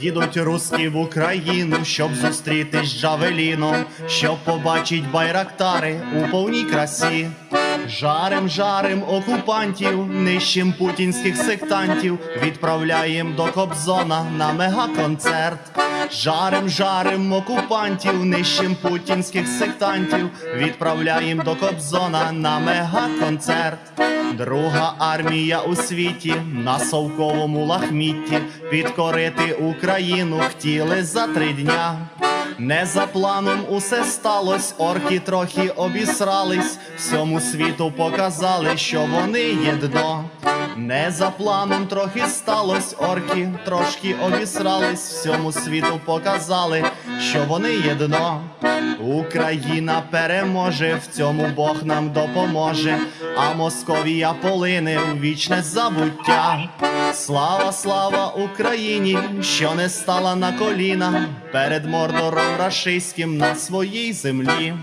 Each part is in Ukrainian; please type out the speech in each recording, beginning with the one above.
Їдуть руски в Україну, щоб зустрітись з Джавеліном, щоб побачить байрактари у повній красі. Жарим, жарим окупантів, нищим путінських сектантів, відправляєм до Кобзона на мегаконцерт. Жарим, жарим окупантів, нищим путінських сектантів, відправляєм до Кобзона на мегаконцерт. Друга армія у світі на совковому лахмітті підкорити Україну хотіли за три дня. Не за планом усе сталось, орки трохи обісрались, всьому світу показали, що вони є дно. Не за планом трохи сталось, орки трошки обісрались, всьому світу показали, що вони є дно. Україна переможе, в цьому Бог нам допоможе, а Московія полине у вічне забуття. Слава, слава Україні, що не стала на коліна перед мордором рашистським на своїй землі.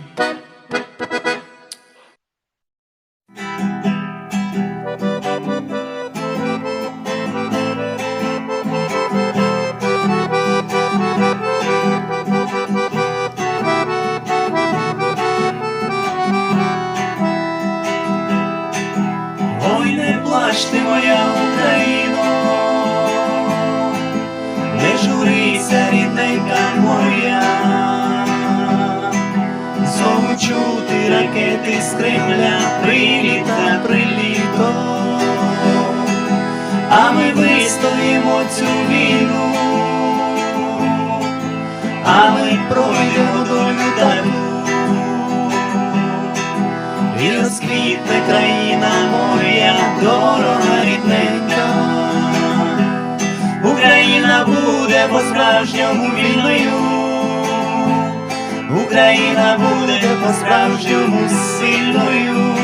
Ракети з Кремля, приліт приліто, а ми вистоїмо цю війну, а ми пройдемо долю таку. І розквітне країна моя, дорога рідненька. Україна буде по-справжньому вільною. Україна буде по-справжньому сильною.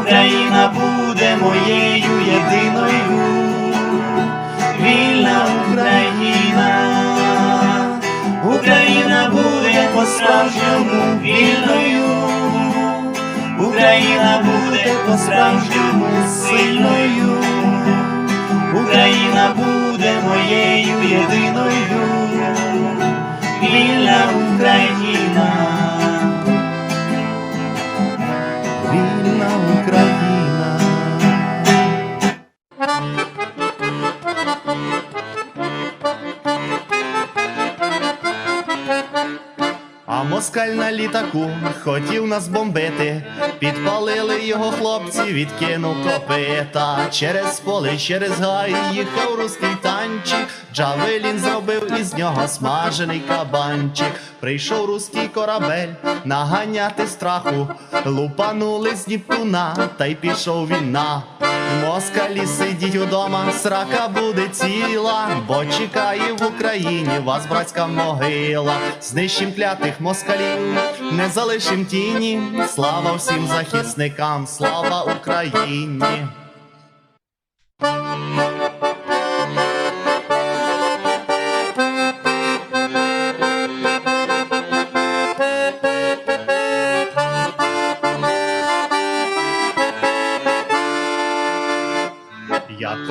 Україна буде моєю єдиною. Вільна Україна. Україна буде по-справжньому вільною. Україна буде по-справжньому сильною. Україна буде моєю єдиною. Вільна Україна. Вільна Україна. А москаль на літаку хотів нас бомбити, підпалили його хлопці, відкинув копита. Через поле, через гай їхав руський танчик, Джавелін зробив із нього смажений кабанчик. Прийшов руський корабель наганяти страху, лупанули з Дніптуна, та й пішов він на Москалі сидіть удома, срака буде ціла, бо чекає в Україні вас братська могила. Знищим клятих москалів, не залишим тіні. Слава всім захисникам, слава Україні.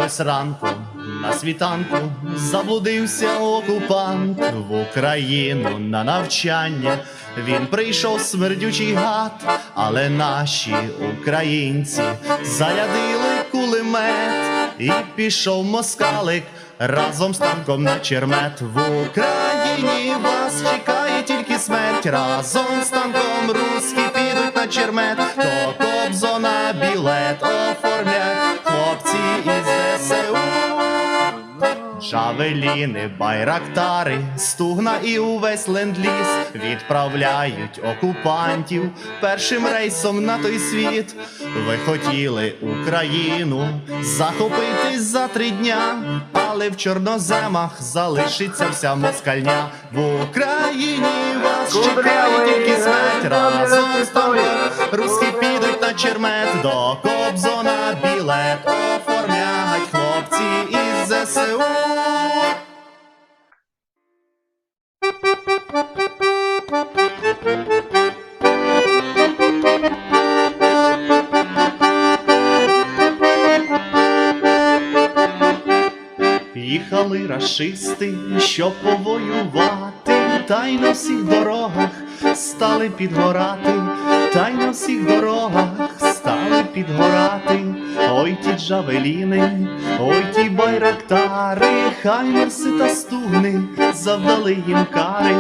Якось ранком на світанку заблудився окупант в Україну на навчання. Він прийшов смердючий гад, але наші українці зарядили кулемет і пішов москалик разом з танком на чермет. В Україні вас чекає тільки смерть. Разом з танком руські підуть на чермет. До Кобзона білет Жавеліни, байрактари, стугна і увесь ленд-ліз відправляють окупантів першим рейсом на той світ. Ви хотіли Україну захопити за три дня, але в чорноземах залишиться вся москальня. В Україні вас чекає тільки смерть разом з тобою. Руски підуть на чермет до Кобзона білет оформлять хлопці із ЗСУ. Їхали рашисти, щоб повоювати, та й на всіх дорогах стали підгорати, та й на всіх дорогах стали підгорати. Ой ті джавеліни, ой ті байрактари, хай мерси та стугни, завдали їм кари,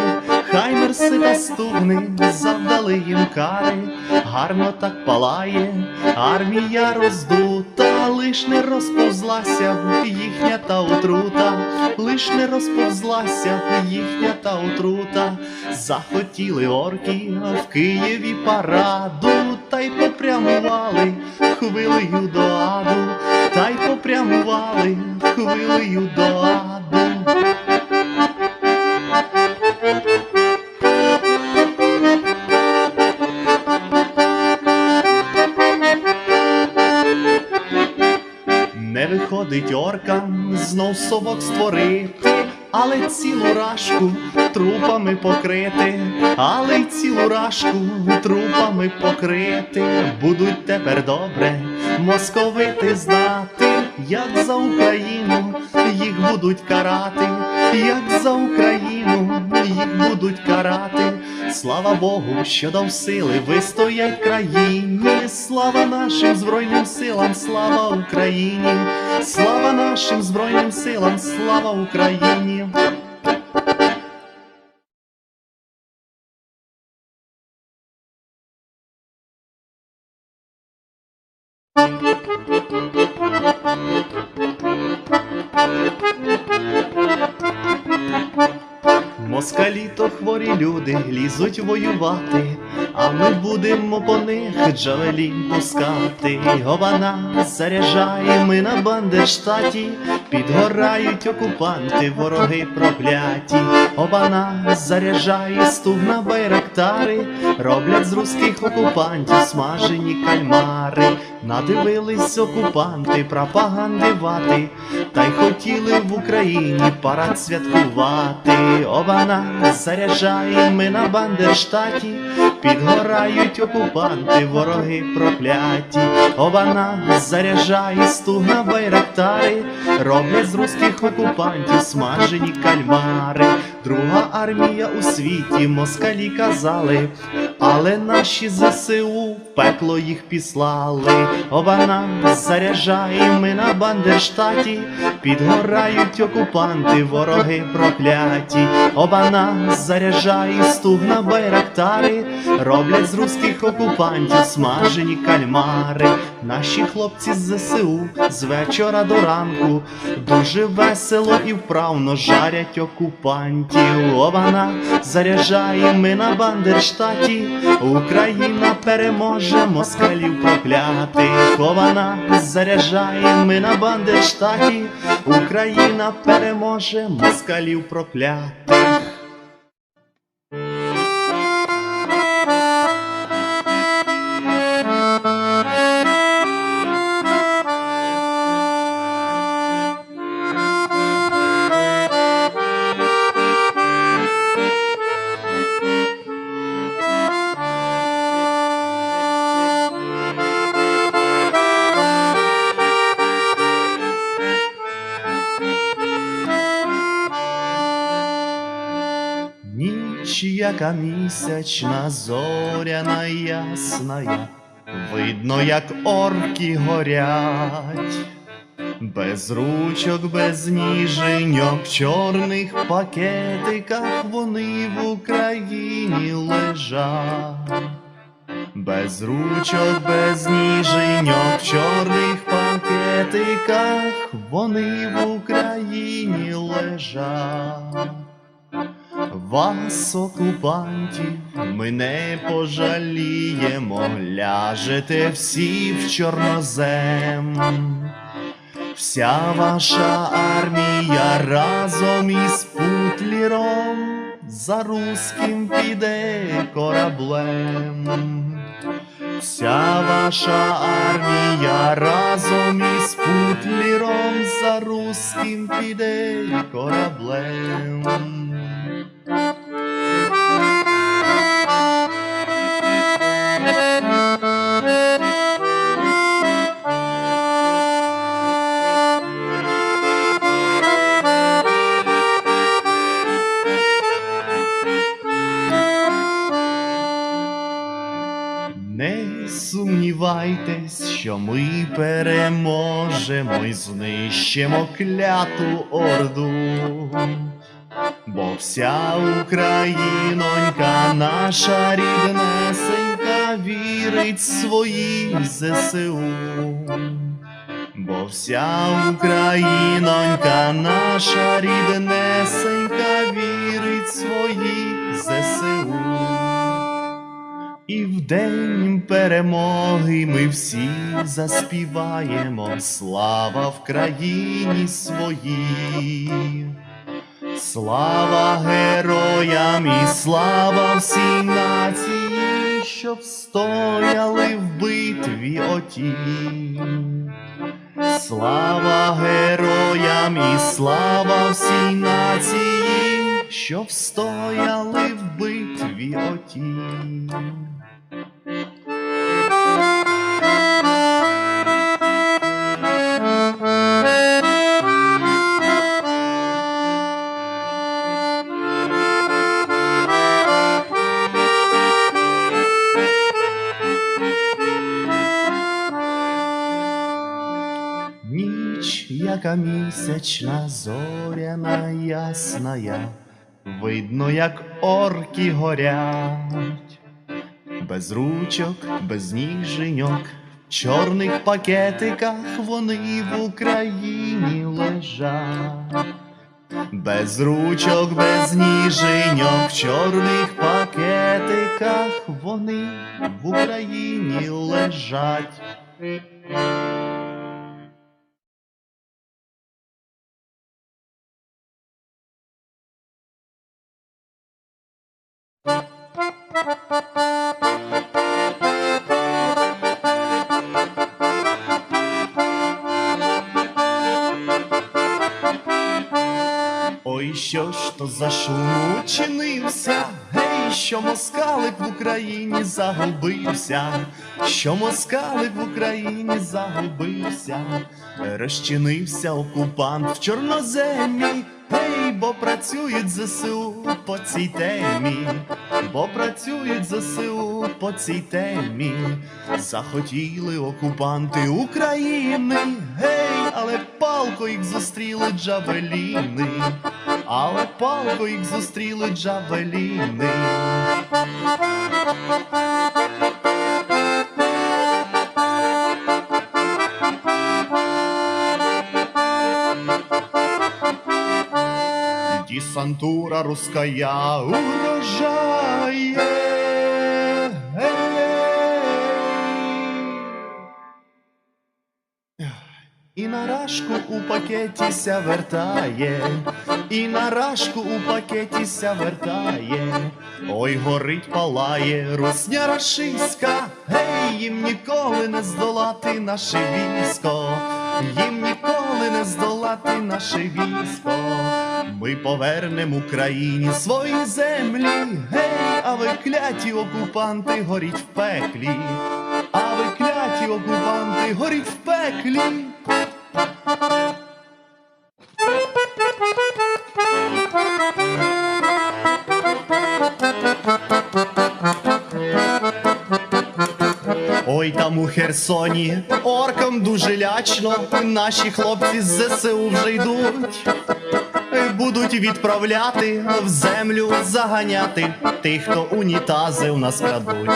хай мерси та стугни, завдали їм кари, гарно так палає, армія роздута, лиш не розповзлася їхня та отрута, лиш не розповзлася їхня та отрута, захотіли орки в Києві параду, та й попрямували хвилею до аду, та й попрямували хвилею до аду. Не виходить оркам знов совок створити, але цілу рашку трупами покрити, але цілу рашку трупами покрити. Будуть тепер добре московити знати, як за Україну їх будуть карати, як за Україну їх будуть карати. Слава Богу, що дав сили вистоять країні. Слава нашим збройним силам, слава Україні, слава нашим збройним силам, слава Україні. Люди лізуть воювати, а ми будемо по них джавелін пускати. Обана заряджає, ми на бандерштаті, підгорають окупанти, вороги прокляті. Обана заряджає, стугна байрактари, роблять з руських окупантів смажені кальмари. Надивились окупанти пропагандивати, та й хотіли в Україні парад святкувати. Обана заряджає, ми на бандерштаті, підгорають окупанти, вороги прокляті. Обана заряджає, стугна байрактари, роблять з руських окупантів смажені кальмари. Друга армія у світі москалі казали, але наші ЗСУ пекло їх післали. Обана заряджає, ми на бандерштаті, підгорають окупанти, вороги прокляті. Обана заряджає, стугна байрактари, роблять з руських окупантів смажені кальмари. Наші хлопці з ЗСУ з вечора до ранку дуже весело і вправно жарять окупантів. Обана заряджає, ми на бандерштаті, Україна переможе москалів проклятих. Обана заряджає, ми на бандерштаті, Україна переможе москалів проклятих. Яка місячна, зоряна ясна, видно, як орки горять, без ручок, без ніженьок, в чорних пакетиках вони в Україні лежать. Без ручок, без ніженьок, в чорних пакетиках вони в Україні лежать. Вас, окупантів, ми не пожаліємо, ляжете всі в чорнозем. Вся ваша армія разом із Путлером за руським піде кораблем. Вся ваша армія разом із путлером за русським піде кораблем. Сумнівайтесь, що ми переможемо і знищимо кляту орду, бо вся Українонька наша ріднесенька вірить свої ЗСУ. Бо вся Українонька наша ріднесенька вірить свої ЗСУ. І в день перемоги ми всі заспіваємо слава в країні своїй. Слава героям і слава всій нації, що встояли в битві отій. Слава героям і слава всій нації, що встояли в битві отій. Ніч, яка місячна, зоряна ясная, видно, як орки горять, без ручок, без ніженьок, в чорних пакетиках вони в Україні лежать. Без ручок, без ніженьок, в чорних пакетиках вони в Україні лежать. Що ж то за шум учинився? Гей, що москалик в Україні загубився, що москалик в Україні загубився, розчинився окупант в чорноземі, гей, бо працюють ЗСУ по цій темі, бо працюють ЗСУ по цій темі, захотіли окупанти України, гей, але палко їх зустріли джавеліни, але палко їх зустріли джавеліни. Десантура русская угрожает. Рашку у пакеті ся вертає, і на рашку у пакеті ся вертає. Ой, горить палає, русня рашиська, гей, їм ніколи не здолати наше військо, їм ніколи не здолати наше військо. Ми повернемо Україні свої землі, гей, а ви кляті окупанти горіть в пеклі, а ви кляті окупанти горіть в пеклі. Там у Херсоні оркам дуже лячно, наші хлопці з ЗСУ вже йдуть. Будуть відправляти в землю заганяти тих, хто унітази у нас крадуть.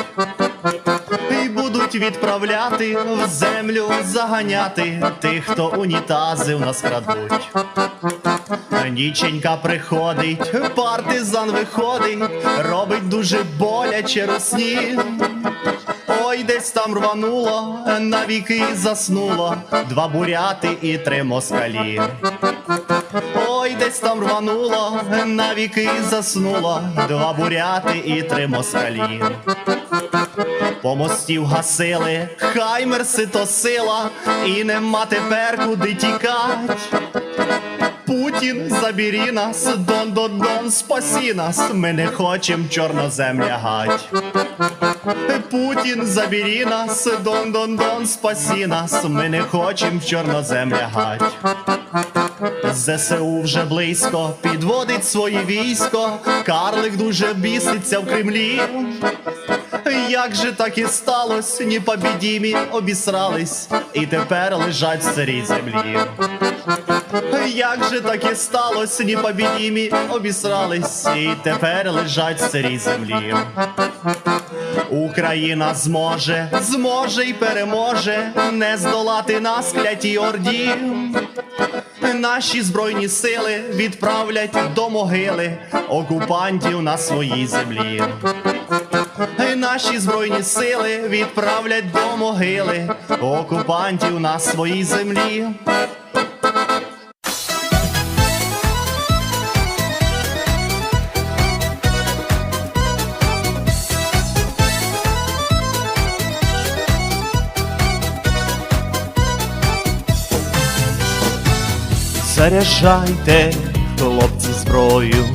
І будуть відправляти в землю заганяти тих, хто унітази у нас крадуть. Ніченька приходить, партизан виходить, робить дуже боляче русні. Ой, десь там рвануло, навіки заснуло, два буряти і три москалі. Ой, десь там рвануло, навіки заснуло, два буряти і три москалі. по мостів гасили, хаймерси то сила, і нема тепер куди тікать. Путін, забері нас, дон дон дон, спасі нас, ми не хочем чорнозем лягать. Путін, забері нас, дон дон дон, спасі нас, ми не хочем в чорнозем лягать. ЗСУ вже близько підводить своє військо, карлик дуже біситься в Кремлі. Як же так і сталося, непобідімі обісрались, і тепер лежать в старій землі. Як же так і сталося, непобідімі обісрались, і тепер лежать в старій землі. Україна зможе, зможе і переможе не здолати нас клятій орді. Наші збройні сили відправлять до могили окупантів на своїй землі. Наші збройні сили відправлять до могили. Окупантів на своїй землі. Заряджайте, хлопці, зброю,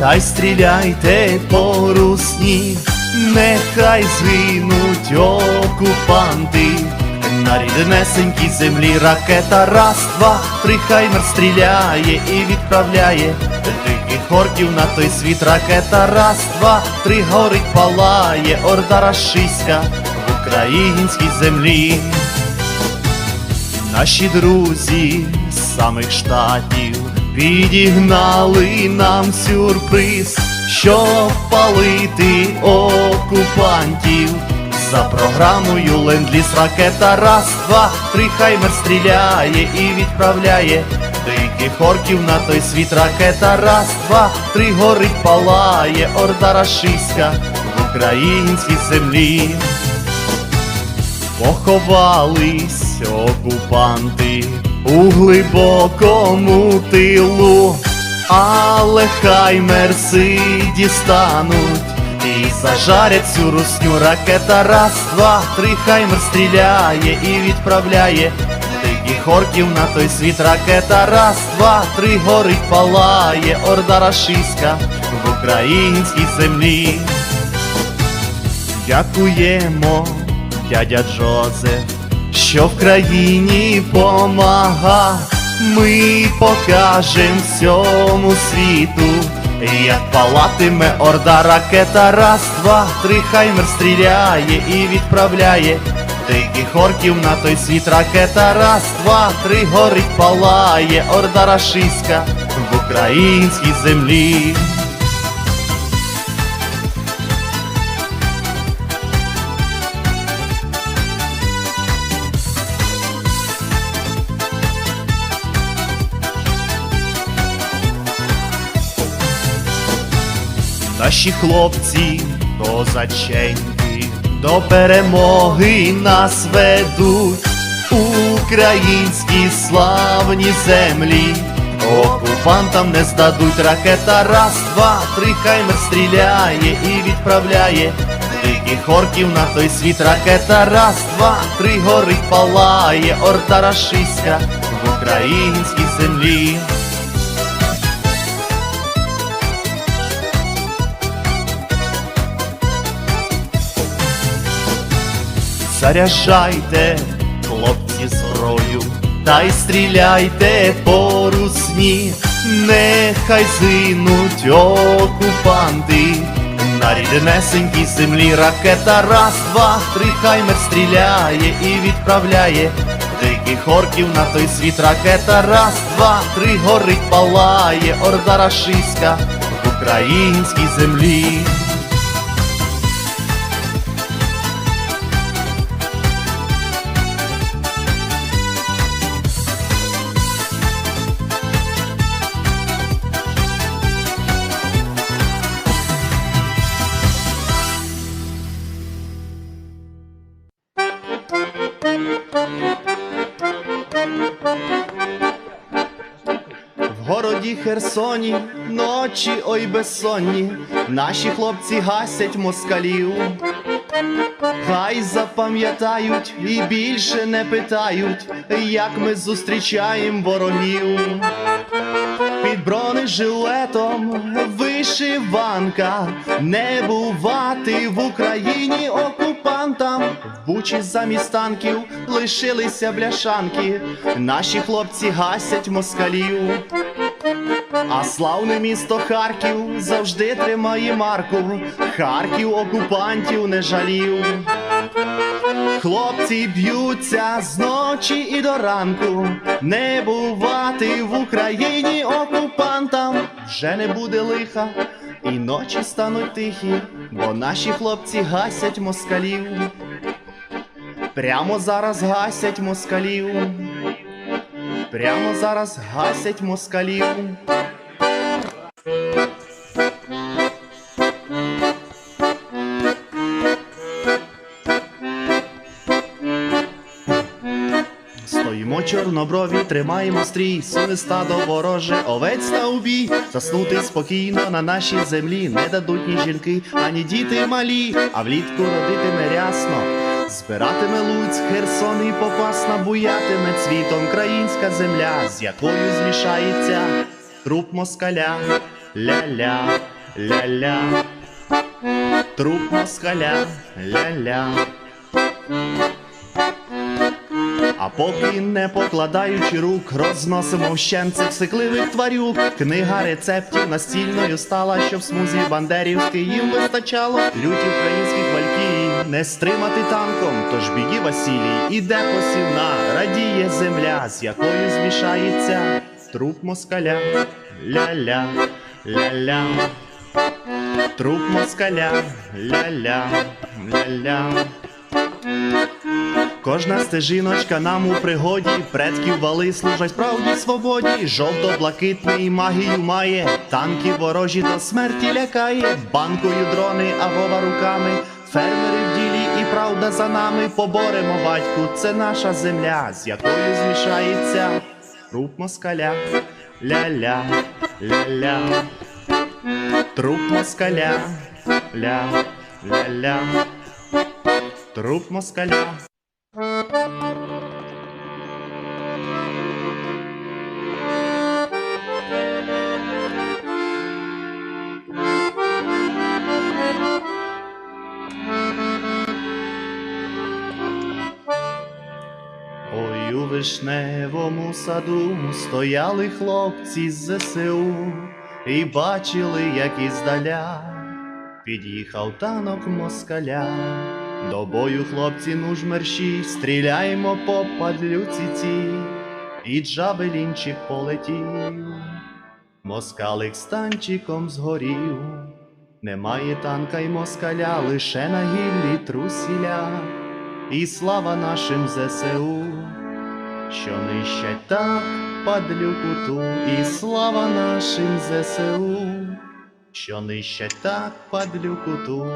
та й стріляйте по русні, нехай згинуть окупанти. На ріднесенькій землі ракета раз, два, три хаймер стріляє і відправляє диких орків на той світ. Ракета раз, два, три горить, палає, орда рашиська в українській землі. Наші друзі з самих штатів підігнали нам сюрприз, щоб палити. За програмою ленд-ліз ракета раз, два, три хаймер стріляє і відправляє диких орків на той світ. Ракета раз, два, три горить, палає, орда рашиська в українській землі. Поховались окупанти у глибокому тилу, але хай мерси дістануть зажарять цю русню. Ракета раз, два, три, хаймер стріляє і відправляє диких орків на той світ. Ракета раз, два, три, горить, палає, орда рашиська в українській землі. Дякуємо, дядя Джозеф, що в країні помага. Ми покажем всьому світу, як палатиме орда ракета. Раз, два, три, хаймер стріляє і відправляє диких орків на той світ. Ракета раз, два, три, горить, палає, орда рашиська в українській землі. Наші хлопці козаченьки до перемоги нас ведуть українські славні землі. Окупантам не здадуть ракета раз, два, три, хаймер стріляє і відправляє диких орків на той світ. Ракета раз, два, три, горить, палає, орда рашиська в українській землі. Заряджайте, хлопці, зброю, та й стріляйте по русні, нехай зинуть окупанти. На ріднесенькій землі ракета раз, два, три, хаймер стріляє і відправляє диких орків на той світ. Ракета раз, два, три, горить, палає, орда рашиська в українській землі. Херсоні ночі ой безсонні, наші хлопці гасять москалів. Хай запам'ятають і більше не питають, як ми зустрічаємо ворогів. Під бронежилетом вишиванка, не бувати в Україні окупантам. В бучі замість танків лишилися бляшанки, наші хлопці гасять москалів. А славне місто Харків завжди тримає марку. Харків окупантів не жалів. Хлопці б'ються зночі і до ранку. Не бувати в Україні окупантам. Вже не буде лиха, і ночі стануть тихі, бо наші хлопці гасять москалів. Прямо зараз гасять москалів. Прямо зараз гасять москалів. Чорноброві, тримаємо стрій, суне стадо вороже, овець на убій, заснути спокійно на нашій землі, не дадуть ні жінки, ані діти малі, а влітку родитиме рясно. Збиратиме Луцьк, Херсон і Попасна, буятиме цвітом країнська земля, з якою змішається труп москаля, ля-ля, ля-ля, труп москаля, ля-ля. А поки не покладаючи рук, розносимо вщент цих сикливих тварюк. Книга рецептів настільною стала, щоб в смузі бандерівський їм вистачало. Люті українських валькій не стримати танком. Тож біги Василій, іде посівна, радіє земля, з якою змішається труп москаля, ля-ля, ля-ля. Труп москаля, ля-ля, ля-ля. Кожна стежиночка нам у пригоді, предків вали служать правді свободі. Жовто-блакитний магію має, танки ворожі до смерті лякає, банкою дрони, а вова руками. Фермери в ділі і правда за нами поборемо батьку. Це наша земля, з якою змішається труп москаля, ля-ля, ля-ля, труп москаля, ля, ля-ля, труп москаля. Вишневому саду стояли хлопці з ЗСУ і бачили, як іздаля під'їхав танок москаля. До бою, хлопці, ну ж мерщі, стріляємо по падлюці ці, і джавелінчик полетів, москалик станчиком згорів, немає танка й москаля, лише на гіллі трусіля, і слава нашим ЗСУ, що нищать так падлюку ту, і слава нашим ЗСУ, що нищать так падлюку ту.